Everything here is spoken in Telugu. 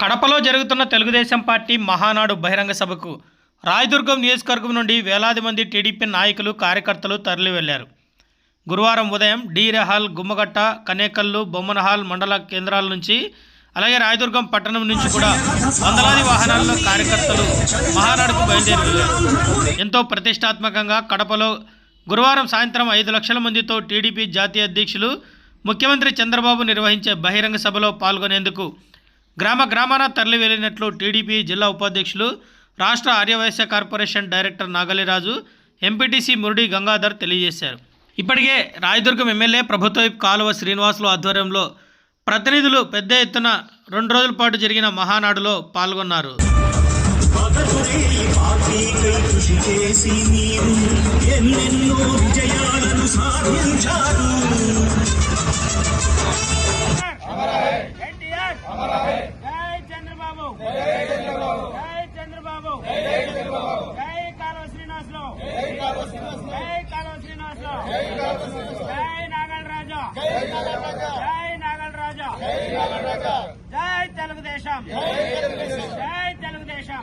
కడపలో జరుగుతున్న తెలుగుదేశం పార్టీ మహానాడు బహిరంగ సభకు రాయదుర్గం నియోజకవర్గం నుండి వేలాది మంది టీడీపీ నాయకులు కార్యకర్తలు తరలి వెళ్ళారు గురువారం ఉదయం డీరే హాల్ గుమ్మగట్ట కనేకల్లు బొమ్మనహాల్ మండల కేంద్రాల నుంచి అలాగే రాయదుర్గం పట్టణం నుంచి కూడా వందలాది వాహనాల్లో కార్యకర్తలు మహానాడుకు బయలుదేరి వెళ్ళారు ఎంతో ప్రతిష్టాత్మకంగా కడపలో గురువారం సాయంత్రం ఐదు లక్షల మందితో టీడీపీ జాతీయ అధ్యక్షులు ముఖ్యమంత్రి చంద్రబాబు నిర్వహించే బహిరంగ సభలో పాల్గొనేందుకు గ్రామ గ్రామాన తరలి వెళ్ళినట్లు టీడీపీ జిల్లా ఉపాధ్యక్షులు రాష్ట్ర Aryavysya corporation director Nagaliraju MPTC Muradi Gangadhar తెలియజేశారు. ఇప్పటికే రాయదుర్గం ఎమ్మెల్యే ప్రభుత్వ కాలువ శ్రీనివాసులు ఆధ్వర్యంలో ప్రతినిధులు పెద్ద ఎత్తున రెండు రోజుల పాటు జరిగిన మహానాడులో పాల్గొన్నారు. కృషి చేసి మీరు ఎన్నెన్నో విజయాలను సాధి జై చంద్రబాబు. జై కాలువ శ్రీనివాసరావు. జై కాలువ శ్రీనివాసరావు. జై నాగల్ రాజా జై నాగల్ రాజా జై తెలుగుదేశం. జై Telugudesam.